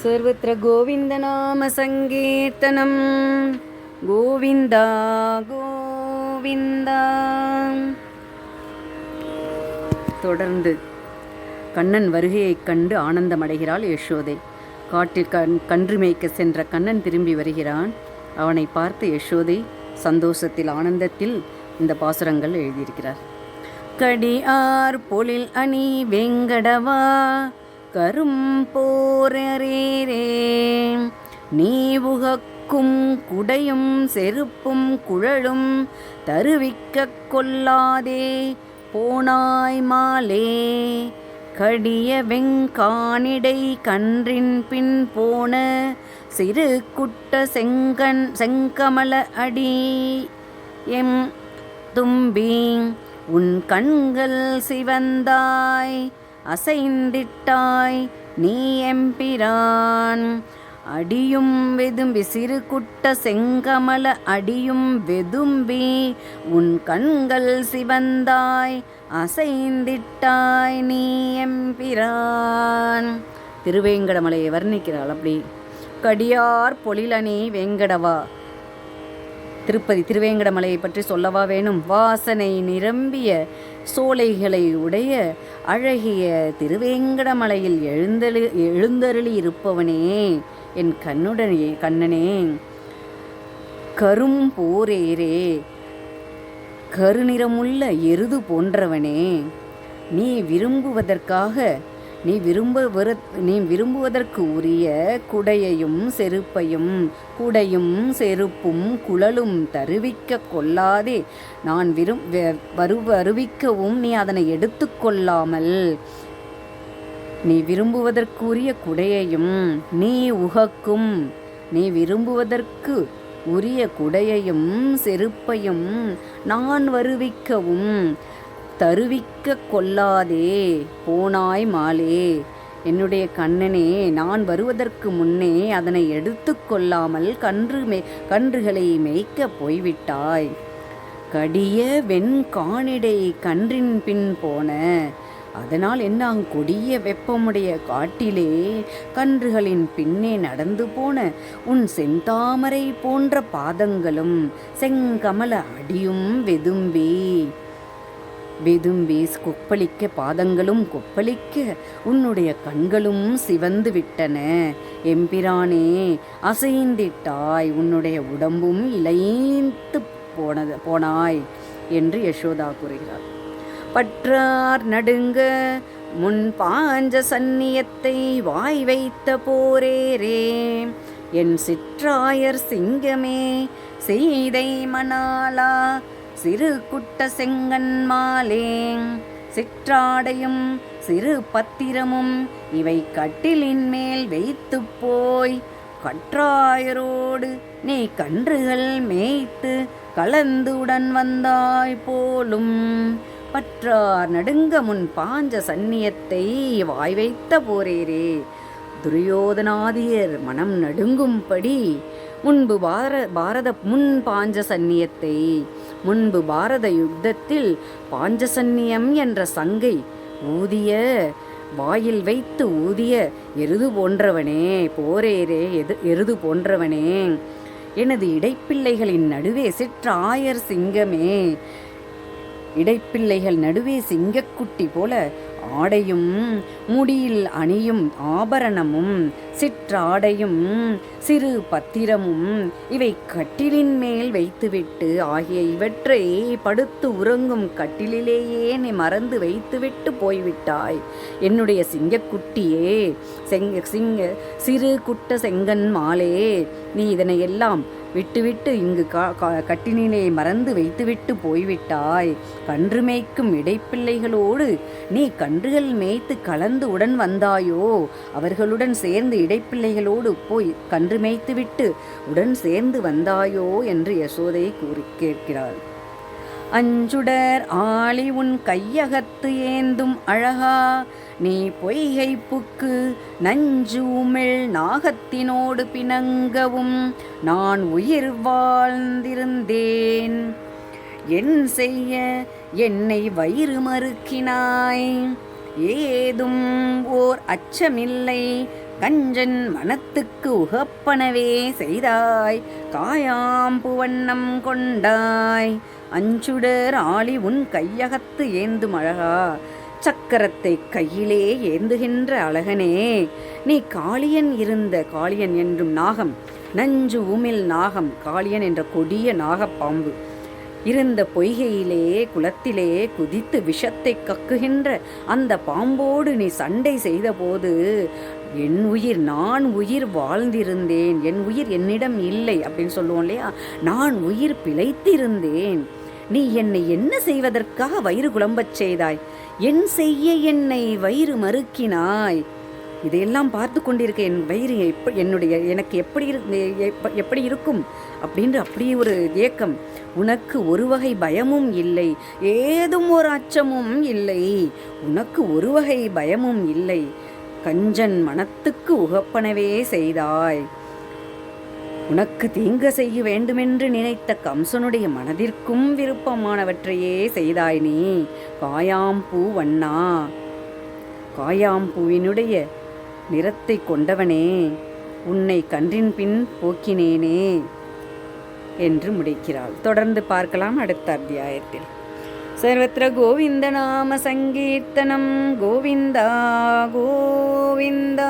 सर्वत्र गोविन्दनामसङ्कीर्तनं गोविन्दा கோவிந்தா தொடர்ந்து கண்ணன் வருகையைக் கண்டு ஆனந்தமடைகிறாள் யசோதை காட்டில் கண் கன்று மேய்க்க சென்ற கண்ணன் திரும்பி வருகிறான் அவனை பார்த்து யசோதை சந்தோஷத்தில் ஆனந்தத்தில் இந்த பாசுரங்கள் எழுதியிருக்கிறார் கடியார் பொழில் அணி வெங்கடவா கரும்போரேரே நீ உகக்கும் குடையும் செருப்பும் குழலும் தருவிக்க கொள்ளாதே போனாய் மாலே. கடிய வெங்கானிடை கன்றின் பின் போன சிறு குட்ட செங்கன் செங்கமல அடி. எம். தும்பி உன் கண்கள் சிவந்தாய். அசைந்திட்டாய் நீ எம்பிரான். அடியும் வெதும்பி சிறு குட்ட செங்கமல அடியும் வெதும்பி உன் கண்கள் சிவந்தாய். அசைந்திட்டாய் நீ எம்பிரான். திருவேங்கடமலையை வர்ணிக்கிறாள் அப்படி. கடியார் பொழிலனே வேங்கடவா. திருப்பதி திருவேங்கடமலையை பற்றி சொல்லவா வேணும்? வாசனை நிரம்பிய சோலைகளை உடைய அழகிய திருவேங்கடமலையில் எழுந்தழு எழுந்தருளி இருப்பவனே என் கண்ணுடனே கண்ணனே. கரும் போரேரே கருநிறமுள்ள எருது போன்றவனே நீ விரும்புவதற்காக நீ விரும்ப நீ விரும்புவதற்கு உரிய குடையையும் செருப்பையும் குடையும் செருப்பும் குழலும் தருவிக்க கொள்ளாதே. நான் விரும் வரு வருவிக்கவும் நீ அதனை எடுத்துக்கொள்ளாமல் நீ விரும்புவதற்குரிய குடையையும் நீ உகக்கும். நீ விரும்புவதற்கு உரிய குடையையும் செருப்பையும் நான் வருவிக்கவும். தருவிக்க கொள்ளாதே போனாய் மாலே. என்னுடைய கண்ணனே நான் வருவதற்கு முன்னே அதனை எடுத்து கொள்ளாமல் கன்று மே கன்றுகளை மேய்க்க போய்விட்டாய். கடிய வெண்காணிடை கன்றின் பின் போன அதனால் என்ன கொடிய வெப்பமுடைய காட்டிலே கன்றுகளின் பின்னே நடந்து போன உன் செந்தாமரை போன்ற பாதங்களும் செங்கமல அடியும் வெதும்பி. வெதும்பி கொப்பளிக்க பாதங்களும் கொப்பளிக்க உன்னுடைய கண்களும் சிவந்து விட்டன. எம்பிரானே அசைந்திட்டாய் உன்னுடைய உடம்பும் இலைந்து போனது போனாய் என்று யசோதா கூறுகிறார். பற்றார் நடுங்க முன் பாஞ்ச சந்நியத்தை வாய் வைத்த போரேரே என் சிற்றாயர் சிங்கமே செய்தை மணாலா சிறு குட்ட செங்கன் மாலே. சிற்றாடையும் சிறு பத்திரமும் இவை கட்டிலின் மேல் வைத்து போய் கற்றாயரோடு நீ கன்றுகள் மேய்த்து கலந்துடன் வந்தாய் போலும். பற்றார் நடுங்க முன் பாஞ்ச சந்நியத்தை வாய் வைத்த போரேரே. துரியோதனாதியர் மனம் நடுங்கும்படி முன்பு பார பாரத முன் பாஞ்ச சந்நியத்தை முன்பு பாரத யுத்தத்தில் பாஞ்சசன்னியம் என்ற சங்கை ஊதிய வாயில் வைத்து ஊதிய எருது போன்றவனே போரேரே எது எருது போன்றவனே. எனது இடைப்பிள்ளைகளின் நடுவே சிற்றாயர் சிங்கமே இடைப்பிள்ளைகள் நடுவே சிங்கக்குட்டி போல ஆடையும் முடியில் அணியும் ஆபரணமும் சிற்றாடையும் சிறு பத்திரமும் இவை கட்டிலின் மேல் வைத்துவிட்டு ஆகிய இவற்றை படுத்து உறங்கும் கட்டிலேயே நீ மறந்து வைத்துவிட்டு போய்விட்டாய். என்னுடைய சிங்கக்குட்டியே செங்க சிங்க சிறு குட்ட செங்கன் மாலே நீ இதனை எல்லாம் விட்டுவிட்டு இங்கு கட்டினிலே மறந்து வைத்துவிட்டு போய்விட்டாய். கன்று மேய்க்கும் இடைப்பிள்ளைகளோடு நீ கன்றுகள் மேய்த்து கலந்து உடன் வந்தாயோ? அவர்களுடன் சேர்ந்து இடைப்பிள்ளைகளோடு போய் கன்று மேய்த்துவிட்டு உடன் சேர்ந்து வந்தாயோ? என்று யசோதை கூறி கேட்கிறாள். அஞ்சுடர் ஆளி உன் கையகத்து ஏந்தும் அழகா. நீ பொய்கை புக்கு நஞ்சூமிழ் நாகத்தினோடு பிணங்கவும் நான் உயிர் வாழ்ந்திருந்தேன். என் செய்ய என்னை வயிறு மறுக்கினாய். ஏதும் ஓர் அச்சமில்லை. கஞ்சன் மனத்துக்கு உகப்பனவே செய்தாய். காயாம்பு வண்ணம் கொண்டாய். அஞ்சுடர் ஆளி உன் கையகத்து ஏந்தும் அழகா. சக்கரத்தை கையிலே ஏந்துகின்ற அழகனே. நீ காளியன் இருந்த காளியன் என்றும் நாகம். நஞ்சு உமிழ் நாகம் காளியன் என்ற கொடிய நாகப்பாம்பு இருந்த பொய்கையிலே குளத்திலே குதித்து விஷத்தை கக்குகின்ற அந்த பாம்போடு நீ சண்டை செய்தபோது என் உயிர் நான் உயிர் வாழ்ந்திருந்தேன். என் உயிர் என்னிடம் இல்லை அப்படின்னு சொல்லுவோம் இல்லையா? நான் உயிர் பிழைத்திருந்தேன். நீ என்னை என்ன செய்வதற்காக வயிறு குழம்பச் செய்தாய்? என் செய்ய என்னை வயிறு மறுக்கினாய். இதையெல்லாம் பார்த்து கொண்டிருக்க என் வயிறு எப்ப என்னுடைய எனக்கு எப்படி எப்ப- எப்படி இருக்கும்? அப்படின்ற அப்படி ஒரு ஏக்கம். உனக்கு ஒரு வகை பயமும் இல்லை. ஏதும் ஒரு அச்சமும் இல்லை. உனக்கு ஒரு வகை பயமும் இல்லை. கஞ்சன் மனத்துக்கு உகப்பனவே செய்தாய். உனக்கு தீங்கு செய்ய வேண்டுமென்று நினைத்த கம்சனுடைய மனதிற்கும் விருப்பமானவற்றையே செய்தாய் நீ. காயாம்பூ வண்ணா. காயாம்பூவினுடைய நிறத்தை கொண்டவனே உன்னை கன்றின் பின் போக்கினேனே என்று முடிக்கிறாள். தொடர்ந்து பார்க்கலாம் அடுத்த அத்தியாயத்தில். சர்வத்திர கோவிந்த நாம சங்கீர்த்தனம் கோவிந்தா கோவிந்தா.